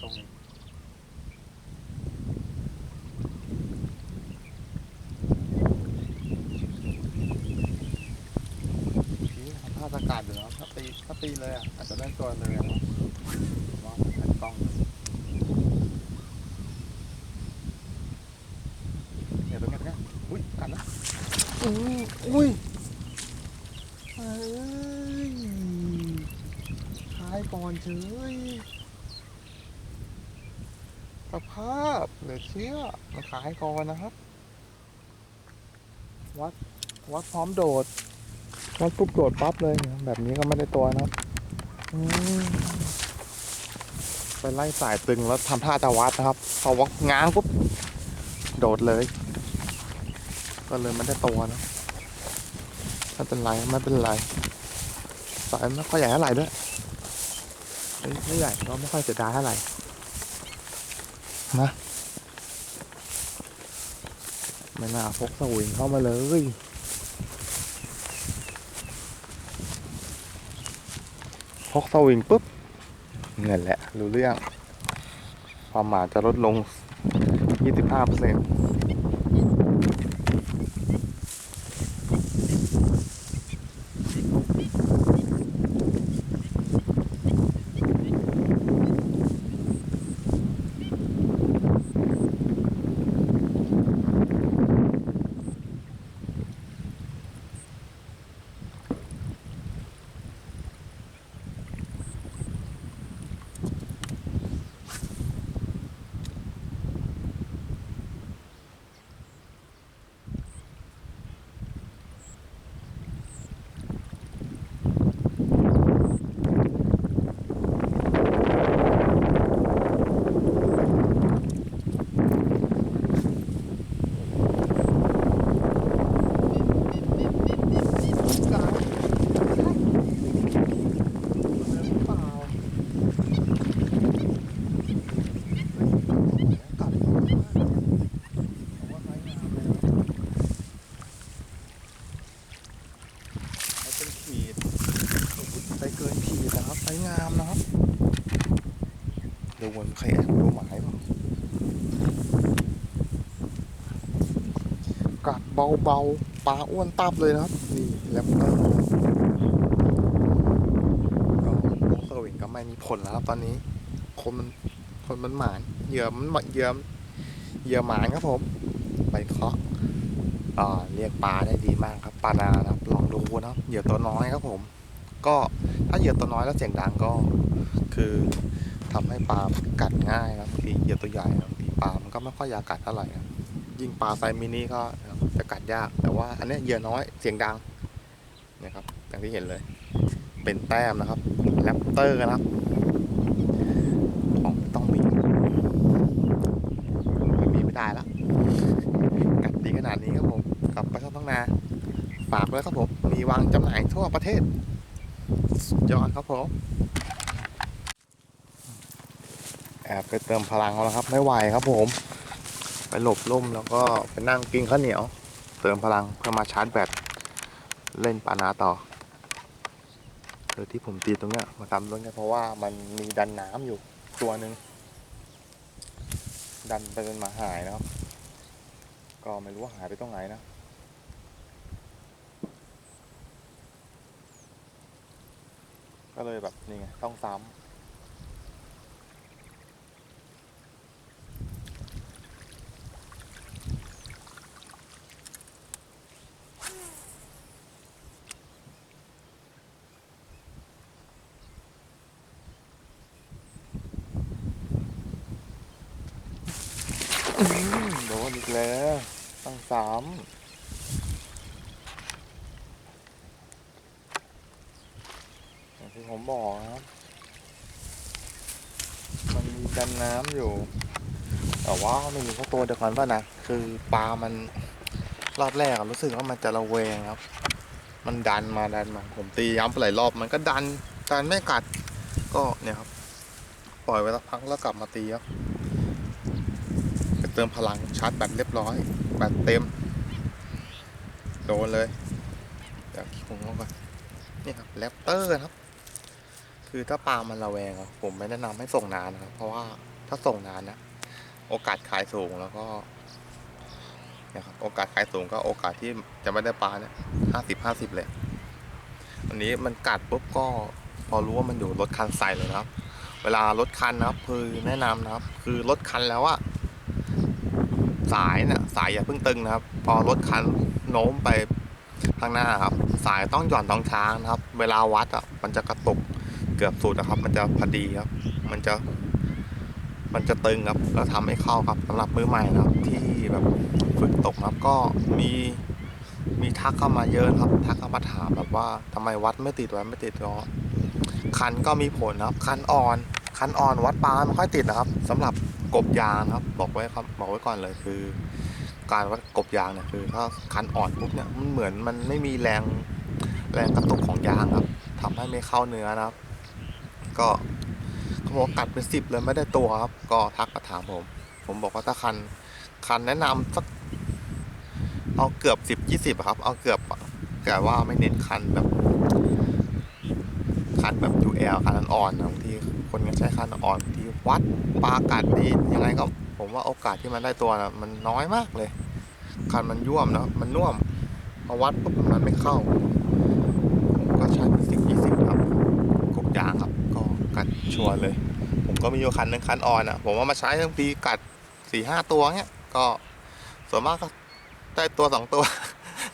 ตรงนี้พี่ทำท่าสกัดอยู่แล้วถ้าตีถ้าตีเลยอะอาจจะได้ตัวเลยอะว่าแผ่นกล้องเนี่ยตรงเนี้ยตรงเนี้ยอุ้ยกัดแล้วอุ้ยอุ้ยเอ้ยทายก่อนเฉย ภาพเหลือเชื่อมาขายก่อนนะครับ วัด วัดพร้อมโดด วัดปุ๊บโดดปั๊บเลย แบบนี้ก็ไม่ได้ตัวนะครับไปไล่สายตึงแล้วทำท่าจะวัดนะครับ พอวัดง้างปุ๊บ โดดเลย ก็เลยไม่ได้ตัวนะไม่เป็นไรไม่เป็นไรสายไม่ค่อยใหญ่เท่าไหร่ด้วยไม่ไม่ใหญ่ก็ไม่ค่อยเสียดายเท่าไหร่ นะ ไม่น่าพกสวิงเข้ามาเลยพกสวิงปุ๊บเงินแหละ รู้เรื่อง ความหมาจะลดลง 25%เป็นขีดไปเกินขีดนะครับไปงามนะครับ ดูวนใครแอบดูหมายเปล่ากัดเบาๆปลาอ้วนตับเลยนะครับ นี่แลมเตอร์ก็พวกสวิงก็ไม่มีผลแล้วครับตอนนี้ คนมันคนมันหมานเหยื่อมันเหยื่อเหยื่อหมานครับผม ไปเคาะเรียกปลาได้ดีมากครับปลานานะครับลองดูนะครับเหยื่อตัวน้อยครับผม ก็ถ้าเหยื่อตัวน้อยแล้วเสียงดังก็คือ ทำให้ปลากัดง่ายนะบางทีเหยื่อตัวใหญ่บางทีปลามันก็ไม่ค่อยอยากกัดเท่าไหร่ครับยิ่งปลาไซมินิก็จะกัดยาก แต่ว่าอันนี้เหยื่อน้อยเสียงดังนี่ยครับอย่างที่เห็นเลย เป็นแต้มนะครับแรปเตอร์นะครับของต้องมีไม่มีไม่ได้ละกัดดีขนาดนี้ครับผมกับปลาช่อนท้องนาฝากด้วยครับผมมีวางจำหน่ายทั่วประเทศยอดครับผม แอบไปเติมพลังแล้วครับ ไม่ไหวครับผม ไปหลบร่มแล้วก็ไปนั่งกินข้าวเหนียว เติมพลังเพื่อมาชาร์จแบตเล่นปานาต่อโดยที่ผมตีตรงเนี้ยมาทำตรงเนี้ยเพราะว่ามันมีดันน้ำอยู่ตัวหนึ่งดันไปจนมาหายนะครับ ก็ไม่รู้ว่าหายไปตรงไหนนะก็เลยแบบนี่ไงต้องซ้ำอื้อ โดนอีกแล้วตั้งซ้ำอย่างที่ผมบอกนะครับ มันมีกันน้ำอยู่ แต่ว่าไม่มีแค่ตัวเดียวกันป่ะนะ คือปลามันรอบแรกรู้สึกว่ามันจะระเวงครับ มันดันมาดันมา ผมตีย้ำไปหลายรอบ มันก็ดันดันไม่กัด ก็เนี่ยครับ ปล่อยไว้สักพักแล้วกลับมาตีครับ เติมพลังชาร์จแบตเรียบร้อย แบตเต็ม โดนเลยเดี๋ยวผมลงก่อนนี่ครับแรปเตอร์ครับ คือถ้าปลามันระแวงผมไม่แนะนำให้ส่งนานนะครับ เพราะว่าถ้าส่งนานนะโอกาสขายสูงแล้วก็นะครับโอกาสขายสูงก็โอกาสที่จะไม่ได้ปลาเนี่ยห้าสิบห้าสิบเลยอันนี้มันกัดปุ๊บก็พอรู้ว่ามันอยู่รถคันใส่เลยนะครับ เวลารถคันนะครับ คือแนะนำนะครับ คือรถคันแล้วอะ สายเนี่ยสายอย่าเพิ่งตึงนะครับ พอรถคันโน้มไปข้างหน้าครับ สายต้องหย่อนต้องช้างนะครับ เวลาวัดอะมันจะกระตุกเกือบสุดนะครับ มันจะพอดีครับ มันจะ มันจะตึงครับแล้วทำให้เข้าครับสำหรับมือใหม่นะครับ ที่แบบฝึกตกครับก็มีมีทักเข้ามาเยอะครับ ทักเข้ามาถามแบบว่าทำไมวัดไม่ติดวัดไม่ติดก็คันก็มีผลนะครับ คันอ่อน คันอ่อนวัดปลาไม่ค่อยติดนะครับสำหรับ กบยางครับ บอกไว้ครับ บอกไว้ก่อนเลยคือ การวัดกบยางเนี่ยคือถ้าคันอ่อนปุ๊บเนี่ยมันเหมือนมันไม่มีแรงแรงกระตุกของยางครับทำให้ไม่เข้าเนื้อนะครับ ก็เขาบอกกัดเป็นสิบเลยไม่ได้ตัวครับ ก็ทักมาถามผม ผมบอกว่าถ้าคันคันแนะนำสักเอาเกือบสิบยี่สิบครับ เอาเกือบแต่ว่าไม่เน้นคันแบบคันแบบ UL คันอ่อนบางทีคนก็ใช้คันอ่อน วัดปลากัดดียังไงก็ผมว่าโอกาสที่มันได้ตัวนะมันน้อยมากเลยคันมันย่วมนะมันน่วมพอวัดปุ๊บมันไม่เข้าผมก็ใช้เป็นสิบยี่สิบครับกบยางครับ ก็กัดชัวร์เลย ผมก็มีอยู่คันหนึ่งคันอ่อนอะ ผมว่ามาใช้ทั้งปีกัดสี่ห้าตัวเนี้ย ก็ส่วนมากก็ได้ตัวสองตัว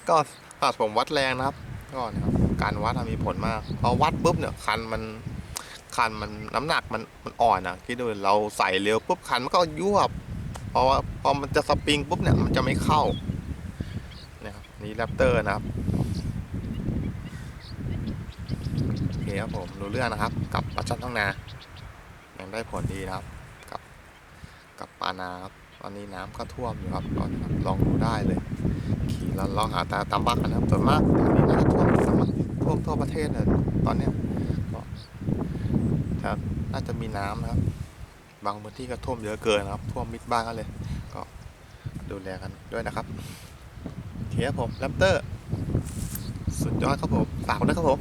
ก็ตัดผมวัดแรงนะครับ ก็นะครับการวัดมีผลมาก พอวัดปุ๊บเนี่ยคันมัน คันมันน้ำหนักมันมันอ่อนอะคิดดูเราใส่เร็วปุ๊บคันมันก็ยวบเพราะว่าพอมันจะสปริงปุ๊บเนี่ยมันจะไม่เข้าเนี่ยครับนี่แรปเตอร์นะครับโอเคครับผมรู้เรื่องนะครับ กับปลาช่อนท้องนายังได้ผลดีนะครับ กับกับปลานาครับตอนนี้น้ำก็ท่วมอยู่ครับลองลองดูได้เลย ขี่แล้วลองหาตาตามบ้านกันะครับส่วนมากตอนนี้น่าจะท่วมท่วมทั่วประเทศเลยตอนเนี้ย จะน่าจะมีน้ำนะครับ บางพื้นที่ก็ท่วมเยอะเกินนะครับ ท่วมมิดบ้านกันเลย ก็ดูแลกันด้วยนะครับโอเคครับผมแรปเตอร์ สุดยอดครับผม ฝากไว้ด้วยครับผม